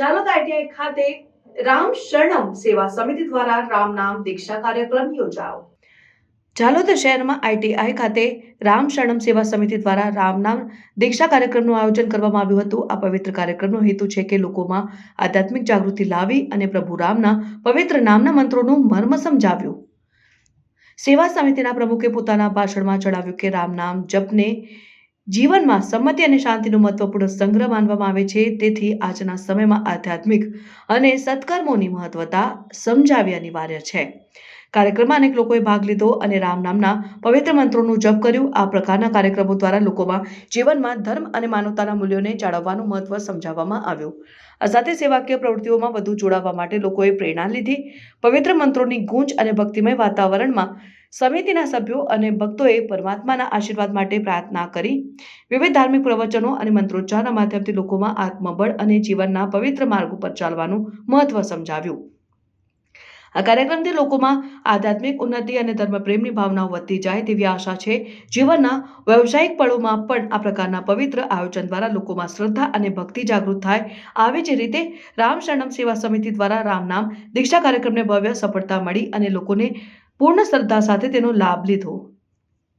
ચાલો આઈટીઆઈ ખાતે રામ શરણમ સેવા સમિતિ દ્વારા રામ નામ દીક્ષા કાર્યક્રમ યોજાયો ચાલોદ શહેરમાં આઈટીઆઈ ખાતે રામ શરણમ સેવા સમિતિ દ્વારા રામ નામ દીક્ષા કાર્યક્રમનું આયોજન કરવામાં આવ્યું હતું. આ પવિત્ર કાર્યક્રમનો હેતુ છે કે લોકોમાં આધ્યાત્મિક જાગૃતિ લાવી અને પ્રભુ રામના પવિત્ર નામના મંત્રોનું મર્મ સમજાવ્યું. સેવા સમિતિના પ્રમુખે પોતાના ભાષણમાં જણાવ્યું કે રામ નામ જપને જીવનમાં સંમતિ અને શાંતિનું મહત્વપૂર્ણ સંગ્રહ માનવામાં આવે છે. તેથી આજના સમયમાં આધ્યાત્મિક અને સત્કર્મોની મહત્વતા સમજાવી અનિવાર્ય છે. કાર્યક્રમમાં અનેક લોકોએ ભાગ લીધો અને રામ નામના પવિત્ર મંત્રોનું જપ કર્યું. આ પ્રકારના કાર્યક્રમો દ્વારા લોકોમાં જીવનમાં ધર્મ અને માનવતાના મૂલ્યોને જાળવવાનું મહત્વ સમજાવવામાં આવ્યું. આ સાથે સેવાકીય પ્રવૃત્તિઓમાં વધુ જોડાવા માટે લોકોએ પ્રેરણા લીધી. પવિત્ર મંત્રોની ગૂંજ અને ભક્તિમય વાતાવરણમાં સમિતિના સભ્યો અને ભક્તોએ પરમાત્માના આશીર્વાદ માટે પ્રાર્થના કરી. વિવિધ ધાર્મિક પ્રવચનો અને મંત્રોચ્ચારના માધ્યમથી લોકોમાં આત્મબળ અને જીવનના પવિત્ર માર્ગ ઉપર ચાલવાનું મહત્વ સમજાવ્યું. આ કાર્યક્રમથી લોકોમાં આધ્યાત્મિક ઉન્નતિ અને ધર્મપ્રેમની ભાવનાઓ વધતી જાય તેવી આશા છે. જીવનના વ્યવસાયિક પળોમાં પણ આ પ્રકારના પવિત્ર આયોજન દ્વારા લોકોમાં શ્રદ્ધા અને ભક્તિ જાગૃત થાય. આવી જ રીતે રામ શરણમ સેવા સમિતિ દ્વારા રામ નામ દીક્ષા કાર્યક્રમને ભવ્ય સફળતા મળી અને લોકોને પૂર્ણ શ્રદ્ધા સાથે તેનો લાભ લીધો.